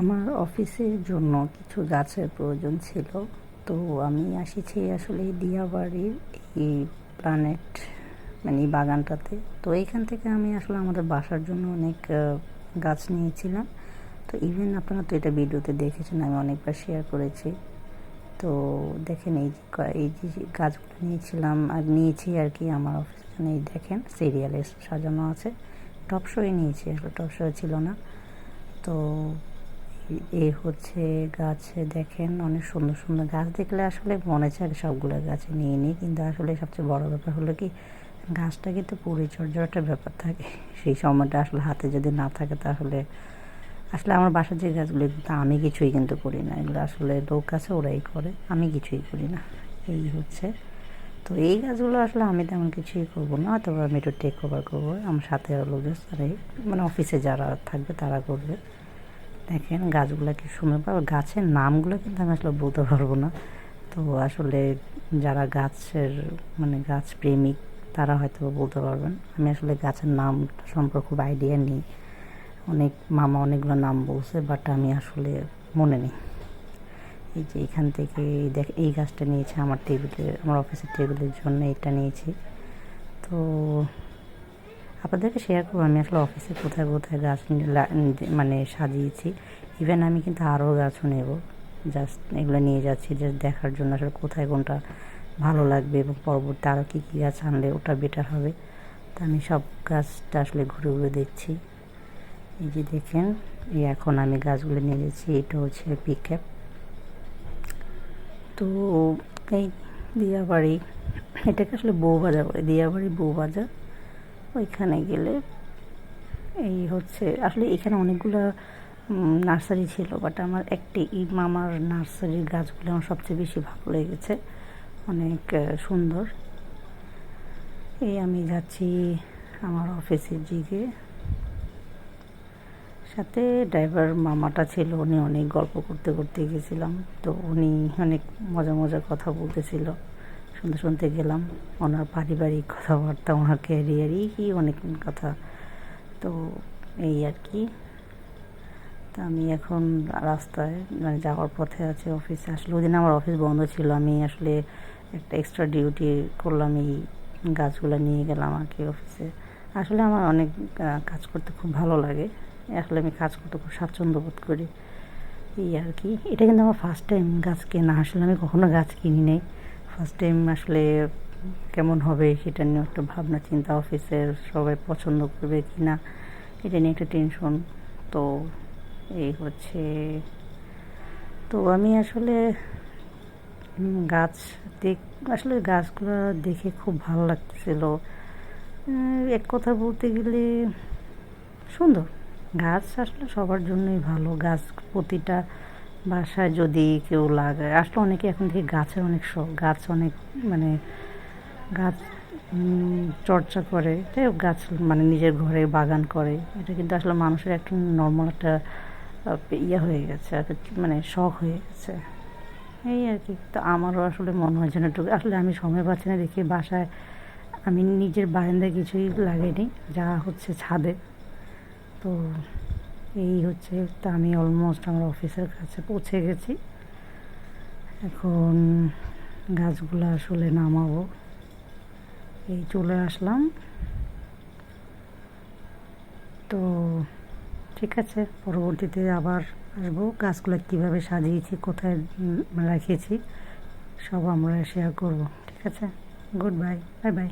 আমার অফিসের জন্য কিছু গাছের প্রয়োজন ছিল। তো আমি আসিছি আসলে দিয়াবাড়ির এই প্ল্যানেট মানে এই বাগানটাতে। তো এইখান থেকে আমি আসলে আমাদের বাসার জন্য অনেক গাছ নিয়েছিলাম। তো ইভেন আপনারা তো এটা ভিডিওতে দেখেছেন, আমি অনেকবার শেয়ার করেছি। তো দেখেন এই যে এই যে গাছগুলো নিয়েছিলাম, আর নিয়েছি আর কি আমার অফিসের জন্য। এই দেখেন সিরিয়ালে সাজানো আছে। টপ শোয়ে নিয়েছি, আসলে টপ শোয়ে ছিল না। তো এই হচ্ছে গাছে দেখেন অনেক সুন্দর সুন্দর গাছ দেখলে আসলে মনে চায় সবগুলো গাছে নিয়ে নিই, কিন্তু আসলে সবচেয়ে বড় ব্যাপার হলো কি, গাছটা কিন্তু পরিচর্যার একটা ব্যাপার থাকে। সেই সময়টা আসলে হাতে যদি না থাকে তাহলে আসলে আমার বাসার যে গাছগুলো, কিন্তু আমি কিছুই কিন্তু করি না। এগুলো আসলে লোক আছে, ওরাই করে, আমি কিছুই করি না। এই হচ্ছে। তো এই গাছগুলো আসলে আমি তেমন কিছুই করব না তবে আমি একটু টেক ওভার করব। আমার সাথে লোকজন তারাই মানে অফিসে যারা থাকবে তারা করবে। দেখেন গাছগুলো কি সুন্দর। গাছের নামগুলো কিন্তু আমি আসলে বলতে পারব না। তো আসলে যারা গাছের মানে গাছ প্রেমিক, তারা হয়তো বলতে পারবেন। আমি আসলে গাছের নাম সম্পর্কে খুব আইডিয়া নেই। অনেক মামা অনেকগুলো নাম বলছে বাট আমি আসলে মনে নেই। এই যে এখান থেকে দেখ, এই গাছটা নিয়েছি আমার টেবিলে আমার অফিসের টেবিলের জন্য এটা নিয়েছি। তো আপনাদেরকে শেয়ার করব। আমি আসলে অফিসে কোথায় কোথায় গাছ মানে সাজিয়েছি। ইভেন আমি কিন্তু আরও গাছও নেব। জাস্ট এগুলো নিয়ে যাচ্ছি জাস্ট দেখার জন্য আসলে কোথায় কোনটা ভালো লাগবে এবং পরবর্তী আরও কী কী গাছ আনলে ওটা বেটার হবে। তা আমি সব গাছটা আসলে ঘুরে ঘুরে দেখছি। এই যে দেখেন, এই এখন আমি গাছগুলো নিয়ে যাচ্ছি। এটা হচ্ছে পিকঅ্যাপ তো এই দিয়াবাড়ি, এটাকে আসলে বউবাজার বলে। দিয়াবাড়ি বউবাজার ওইখানে গেলে এই হচ্ছে, আসলে এখানে অনেকগুলো নার্সারি ছিল বাট আমার একটি ই মামার নার্সারির গাছগুলো আমার সবচেয়ে বেশি ভালো লেগেছে, অনেক সুন্দর। এই আমি যাচ্ছি আমার অফিসের দিকে। সাথে ড্রাইভার মামাটা ছিল, উনি অনেক গল্প করতে করতে গেছিলাম, তো উনি অনেক মজা মজা কথা বলতেছিল। শুনতে শুনতে গেলাম। ওনার পারিবারিক কথাবার্তা, ওনার ক্যারিয়ারই কি অনেক কথা। তো এই আর কি। তা আমি এখন রাস্তায় মানে যাওয়ার পথে আছে অফিসে আসলে ওই আমার অফিস বন্ধ ছিল। আমি আসলে একটা এক্সট্রা ডিউটি করলাম এই গাছগুলো নিয়ে গেলাম আর কি অফিসে আসলে আমার অনেক কাজ করতে খুব ভালো লাগে। আসলে আমি কাজ করতে খুব স্বাচ্ছন্দ্য বোধ করি। এই আর কি। এটা কিন্তু আমার ফার্স্ট টাইম গাছ কেনা। আসলে আমি কখনো গাছ কিনি নাই। ফার্স্ট টাইম আসলে কেমন হবে সেটা নিয়ে একটা ভাবনা চিন্তা অফিসের সবাই পছন্দ করবে কি না এটা নিয়ে একটা টেনশন তো এই হচ্ছে। তো আমি আসলে গাছ দেখ, আসলে গাছগুলো দেখে খুব ভালো লাগতেছিল। এক কথা বলতে গেলে সুন্দর। গাছ আসলে সবার জন্যই ভালো। গাছ প্রতিটা বাসায় যদি কেউ লাগায়। আসলে অনেকে এখন থেকে গাছের অনেক শখ, গাছ অনেক মানে গাছ চর্চা করে। তাই গাছ মানে নিজের ঘরে বাগান করে। এটা কিন্তু আসলে মানুষের একটা নর্মাল একটা ইয়ে হয়ে গেছে মানে শখ হয়ে গেছে। এই আর কি। তো আমারও আসলে মনে হয় যেন একটু আসলে আমি সময় পাচ্ছি না দেখি বাসায় আমি নিজের বারান্দায় কিছুই লাগাইনি, যা হচ্ছে ছাদে। তো এই হচ্ছে তা আমি অলমোস্ট আমার অফিসের কাছে পৌঁছে গেছি। এখন গাছগুলো আসলে নামাবো। এই চলে আসলাম। তো ঠিক আছে, পরবর্তীতে আবার আসব। গাছগুলো কীভাবে সাজিয়েছি, কোথায় রেখেছি সব আমরা শেয়ার করব। ঠিক আছে? Good bye bye bye